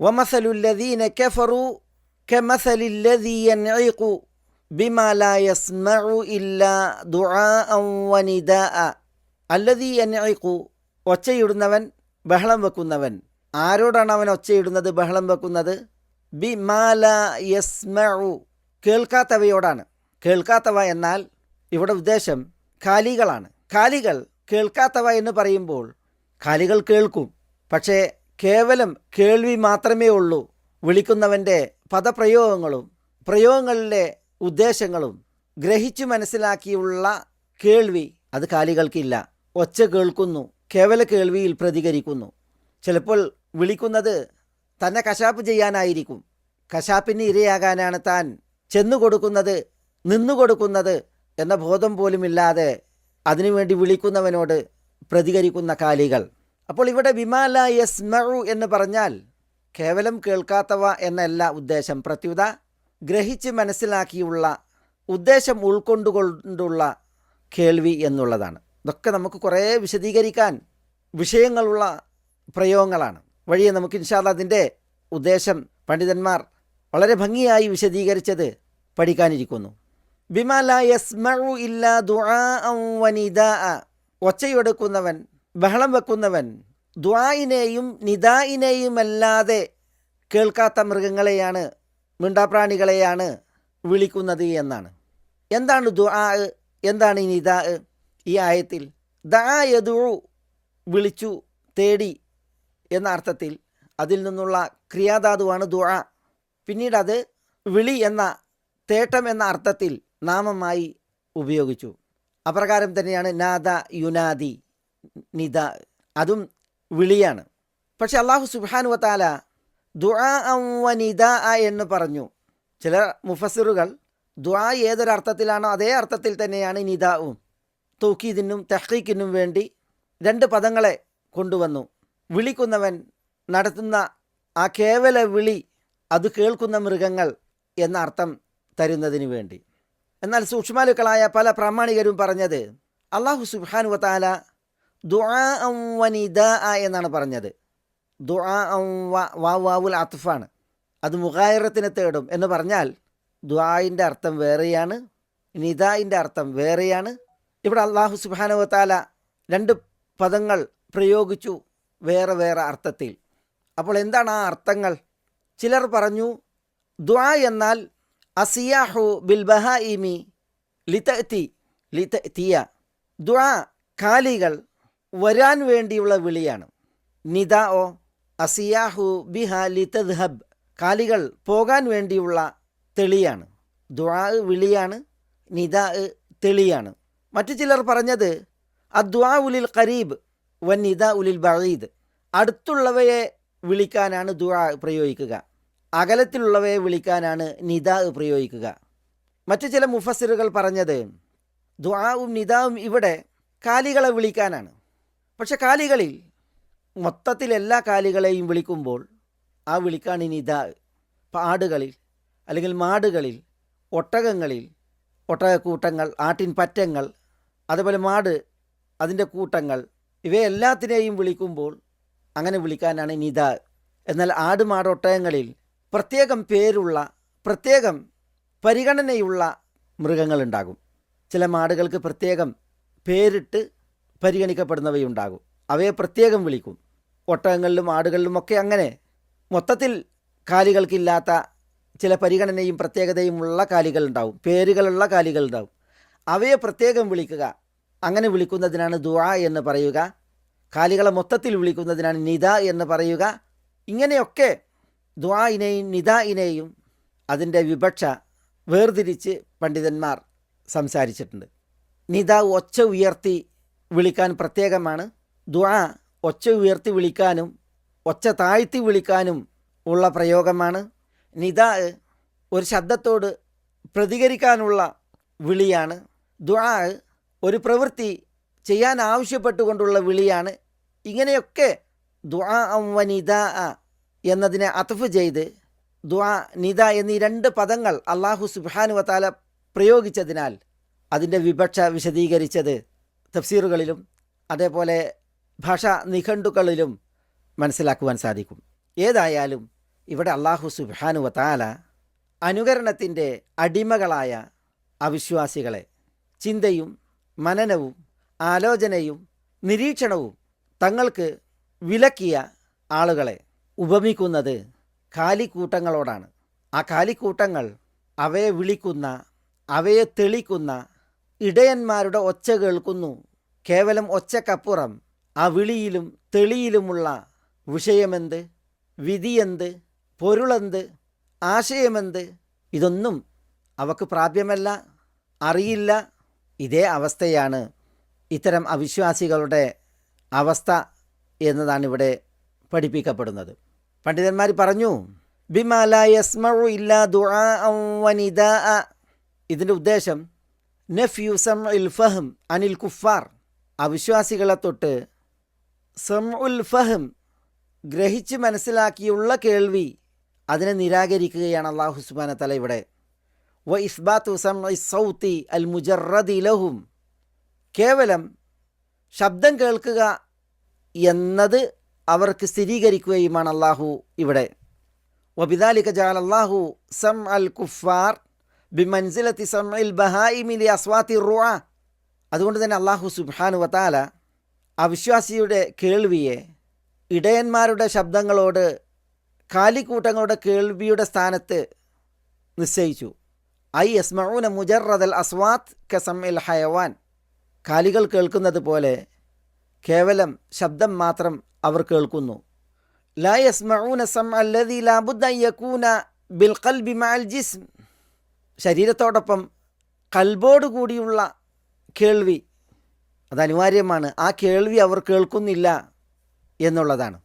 വമസലുല്ലദീന കഫറു الذي യൻഇഖു ബിമാ ലാ യസ്മഉ ഇല്ലാ دعاء ونداء. الذي യൻഇഖു ഒച്ചയിടുന്നവൻ ബഹളം വെക്കുന്നവൻ. ആരോടാണ് അവൻ ഒച്ചയിടുന്നത് ബഹളം വെക്കുന്നത്? ബി മാല യസ്മു കേൾക്കാത്തവയോടാണ്. കേൾക്കാത്തവ എന്നാൽ ഇവിടെ ഉദ്ദേശം കാലികളാണ്. കാലികൾ കേൾക്കാത്തവ എന്ന് പറയുമ്പോൾ കാലികൾ കേൾക്കും. പക്ഷേ കേവലം കേൾവി മാത്രമേ ഉള്ളൂ വിളിക്കുന്നവന്റെ പദപ്രയോഗങ്ങളും പ്രയോഗങ്ങളിലെ ഉദ്ദേശങ്ങളും ഗ്രഹിച്ചു മനസ്സിലാക്കിയുള്ള കേൾവി അത് കാലികൾക്കില്ല. ഒച്ച കേൾക്കുന്നു കേവല കേൾവിയിൽ പ്രതികരിക്കുന്നു. ചിലപ്പോൾ വിളിക്കുന്നത് തന്നെ കശാപ്പ് ചെയ്യാനായിരിക്കും. കശാപ്പിന് ഇരയാകാനാണ് താൻ ചെന്നു കൊടുക്കുന്നത് നിന്നു കൊടുക്കുന്നത് എന്ന ബോധം പോലുമില്ലാതെ അതിനുവേണ്ടി വിളിക്കുന്നവനോട് പ്രതികരിക്കുന്ന കാലികൾ. അപ്പോൾ ഇവിടെ വിമാല യസ്മഴു എന്ന് പറഞ്ഞാൽ കേവലം കേൾക്കാത്തവ എന്നല്ല ഉദ്ദേശം. പ്രത്യുത ഗ്രഹിച്ച് മനസ്സിലാക്കിയുള്ള ഉദ്ദേശം ഉൾക്കൊണ്ടുകൊണ്ടുള്ള കേൾവി എന്നുള്ളതാണ്. ഇതൊക്കെ നമുക്ക് കുറേ വിശദീകരിക്കാൻ വിഷയങ്ങളുള്ള പ്രയോഗങ്ങളാണ്. വഴിയെ നമുക്ക് ഇൻഷാല്ല അതിന്റെ ഉദ്ദേശം പണ്ഡിതന്മാർ വളരെ ഭംഗിയായി വിശദീകരിച്ചത് പഠിക്കാനിരിക്കുന്നു. ബിമാല യസ്മഴു ഇല്ല ദുആ ഒച്ചയെടുക്കുന്നവൻ ബഹളം വെക്കുന്നവൻ ദ്വായിനെയും നിദായിനെയുമല്ലാതെ കേൾക്കാത്ത മൃഗങ്ങളെയാണ് മിണ്ടാപ്രാണികളെയാണ് വിളിക്കുന്നത് എന്നാണ്. എന്താണ് ദ്വാ എന്താണ് നിദാ ഈ ആയത്തിൽ? ദാ യദു വിളിച്ചു തേടി എന്ന അർത്ഥത്തിൽ അതിൽ നിന്നുള്ള ക്രിയാധാതുവാണ് ദുആ പിന്നീട് അത് വിളി എന്ന തേട്ടം എന്ന അർത്ഥത്തിൽ നാമമായി ഉപയോഗിച്ചു. അപ്രകാരം തന്നെയാണ് നാദ യുനാദി. നിദ അതും വിളിയാണ്. പക്ഷെ അള്ളാഹു സുബാനു വത്താല ദുആ നിദ എന്ന് പറഞ്ഞു. ചില മുഫസിറുകൾ ദുആ ഏതൊരർത്ഥത്തിലാണോ അതേ അർത്ഥത്തിൽ തന്നെയാണ് നിദാവും തൂക്കീദിനും തഹ്ഖീക്കിനും വേണ്ടി രണ്ട് പദങ്ങളെ കൊണ്ടുവന്നു. വിളിക്കുന്നവൻ നടത്തുന്ന ആ കേവല വിളി അത് കേൾക്കുന്ന മൃഗങ്ങൾ എന്ന അർത്ഥം തരുന്നതിന് വേണ്ടി. എന്നാൽ സൂക്ഷ്മാലുക്കളായ പല പ്രാമാണികരും പറഞ്ഞത് അള്ളാഹു സുബാനു വത്താല ദുആ വനിദ എന്നാണ് പറഞ്ഞത്. ദുആ വാവുൽ അത്ഫാണ്. അത് മുഖായിറത്തിനെ തേടും എന്ന് പറഞ്ഞാൽ ദുആയിന്റെ അർത്ഥം വേറെയാണ് നിദായിന്റെ അർത്ഥം വേറെയാണ്. ഇവിടെ അള്ളാഹു താല രണ്ട് പദങ്ങൾ പ്രയോഗിച്ചു വേറെ വേറെ അർത്ഥത്തിൽ. അപ്പോൾ എന്താണ് ആ അർത്ഥങ്ങൾ? ചിലർ പറഞ്ഞു ദ്വാ എന്നാൽ അസിയാഹു ബിൽ ബഹാഇമി ലിതത്തി ലിതത്തിയ ദ്വാ കാലികൾ വരാൻ വേണ്ടിയുള്ള വിളിയാണ്. നിദ ഓ അസിയാഹു ബിഹ ലിതദ്ഹബ്. കാലികൾ പോകാൻ വേണ്ടിയുള്ള തെളിയാണ്. ദ്വാ വിളിയാണ് നിദ തെളിയാണ്. മറ്റു ചിലർ പറഞ്ഞത് അദ്വാ ഉലിൽ കരീബ് വൻ നിദ ഉലിൽ ബഴീദ് അടുത്തുള്ളവയെ വിളിക്കാനാണ് ദുആ പ്രയോഗിക്കുക. അകലത്തിലുള്ളവയെ വിളിക്കാനാണ് നിദാ പ്രയോഗിക്കുക. മറ്റു ചില മുഫസിറുകൾ പറഞ്ഞത് ദുആവും നിദാവും ഇവിടെ കാലികളെ വിളിക്കാനാണ്. പക്ഷെ കാലികളിൽ മൊത്തത്തിൽ എല്ലാ കാലികളെയും വിളിക്കുമ്പോൾ ആ വിളിക്കാണ് ഇനി ഇതാ ആടുകളിൽ അല്ലെങ്കിൽ മാടുകളിൽ ഒട്ടകങ്ങളിൽ ഒട്ടകക്കൂട്ടങ്ങൾ ആട്ടിൻ പറ്റങ്ങൾ അതുപോലെ മാട് അതിന്റെ കൂട്ടങ്ങൾ ഇവയെല്ലാത്തിനെയും വിളിക്കുമ്പോൾ അങ്ങനെ വിളിക്കാനാണ് നിദ എന്നാൽ ആട് മാട് ഒട്ടകങ്ങളിൽ പ്രത്യേകം പേരുള്ള പ്രത്യേകം പരിഗണനയുള്ള മൃഗങ്ങളുണ്ടാകും. ചില മാടുകൾക്ക് പ്രത്യേകം പേരിട്ട് പരിഗണിക്കപ്പെടുന്നവയുണ്ടാകും. അവയെ പ്രത്യേകം വിളിക്കും. ഒട്ടകങ്ങളിലും ആടുകളിലുമൊക്കെ അങ്ങനെ. മൊത്തത്തിൽ കാലികൾക്കില്ലാത്ത ചില പരിഗണനയും പ്രത്യേകതയും പ്രത്യേകതയുമുള്ള കാലികളുണ്ടാവും. പേരുകളുള്ള കാലികളുണ്ടാവും. അവയെ പ്രത്യേകം വിളിക്കുക. അങ്ങനെ വിളിക്കുന്നതിനാണ് ദുആ എന്ന് പറയുക. കാലികളെ മൊത്തത്തിൽ വിളിക്കുന്നതിനാണ് നിത എന്ന് പറയുക. ഇങ്ങനെയൊക്കെ ദ്വായിനെയും ഇനെയും അതിന്റെ വിപക്ഷ വേർതിരിച്ച് പണ്ഡിതന്മാർ സംസാരിച്ചിട്ടുണ്ട്. നിത ഒച്ച ഉയർത്തി വിളിക്കാൻ പ്രത്യേകമാണ്. ദുആ ഒച്ച ഉയർത്തി വിളിക്കാനും ഒച്ച താഴ്ത്തി വിളിക്കാനും ഉള്ള പ്രയോഗമാണ്. നിദ ഒരു ശബ്ദത്തോട് പ്രതികരിക്കാനുള്ള വിളിയാണ്. ദുആ ഒരു പ്രവൃത്തി ചെയ്യാൻ ആവശ്യപ്പെട്ടുകൊണ്ടുള്ള വിളിയാണ്. ഇങ്ങനെയൊക്കെ ദ്വാ വനിത എന്നതിനെ അത്ഫ് ചെയ്ത് ദുആ നിദ എന്നീ രണ്ട് പദങ്ങൾ അള്ളാഹു സുബാനു വത്താല പ്രയോഗിച്ചതിനാൽ അതിന്റെ വിപക്ഷ വിശദീകരിച്ചത് തഫ്സീറുകളിലും അതേപോലെ ഭാഷാ നിഘണ്ടുക്കളിലും മനസ്സിലാക്കുവാൻ സാധിക്കും. ഏതായാലും ഇവിടെ അള്ളാഹു സുബാനു വത്താല അനുകരണത്തിന്റെ അടിമകളായ അവിശ്വാസികളെ ചിന്തയും മനനവും ആലോചനയും നിരീക്ഷണവും തങ്ങൾക്ക് വിലക്കിയ ആളുകളെ ഉപമിക്കുന്നത് കാലിക്കൂട്ടങ്ങളോടാണ്. ആ കാലിക്കൂട്ടങ്ങൾ അവയെ വിളിക്കുന്ന അവയെ തെളിക്കുന്ന ഇടയന്മാരുടെ ഒച്ച കേൾക്കുന്നു. കേവലം ഒച്ചക്കപ്പുറം ആ വിളിയിലും തെളിയിലുമുള്ള വിഷയമെന്ത്? വിധിയെന്ത്? പൊരുളെന്ത്? ആശയമെന്ത്? ഇതൊന്നും അവക്ക് പ്രാപ്യമല്ല അറിയില്ല. ഇതേ അവസ്ഥയാണ് ഇത്തരം അവിശ്വാസികളുടെ അവസ്ഥ എന്നതാണ് ഇവിടെ പഠിപ്പിക്കപ്പെടുന്നത്. പണ്ഡിതന്മാർ പറഞ്ഞു ബിമാല യസ്മഉ ഇല്ലാ ദുആ ഇതിന്റെ ഉദ്ദേശം നഫ്യു സം ഉൽ ഫഹം അനിൽ കുഫാർ. അവിശ്വാസികളെ തൊട്ട് സം ഉൽ ഫഹം ഗ്രഹിച്ച് മനസ്സിലാക്കിയുള്ള കേൾവി അതിനെ നിരാകരിക്കുകയാണ് അള്ളാഹു സുബാന തല ഇവിടെ. വ ഇസ്ബാത്തു സം സൗത്തി അൽ മുജറദി ലഹും. കേവലം ശബ്ദം കേൾക്കുക എന്നത് അവർക്ക് സ്ഥിരീകരിക്കുകയുമാണ് അള്ളാഹു ഇവിടെ. വബിദാലിക ജാൽ അള്ളാഹു സം അൽ കുഫാർ ബിമൻസിലത്തി ഇൽ ബഹായിമിലി അസ്വാത്തി റുവ അതുകൊണ്ട് തന്നെ അള്ളാഹു സുബ്ഹാനു വത്താല അവിശ്വാസിയുടെ കേൾവിയെ ഇടയന്മാരുടെ ശബ്ദങ്ങളോട് കാലിക്കൂട്ടങ്ങളുടെ കേൾവിയുടെ സ്ഥാനത്ത് നിശ്ചയിച്ചു. I യസ്മഊന മുജറദൽ അസ്വാത്ത് Kasam L ഹയവാൻ. കാലികൾ കേൾക്കുന്നത് പോലെ കേവലം ശബ്ദം മാത്രം അവർ കേൾക്കുന്നു. ലാ യസ്മഊന സം അല്ലതി ലാബുദ്ദ യകൂന ബിൽ ഖൽബി മഅൽ ജിസ്ം ശരീരത്തോടൊപ്പം കൽബോട് കൂടിയുള്ള കേൾവി അത് അനിവാര്യമാണ് ആ കേൾവി അവർ കേൾക്കുന്നില്ല എന്നുള്ളതാണ്.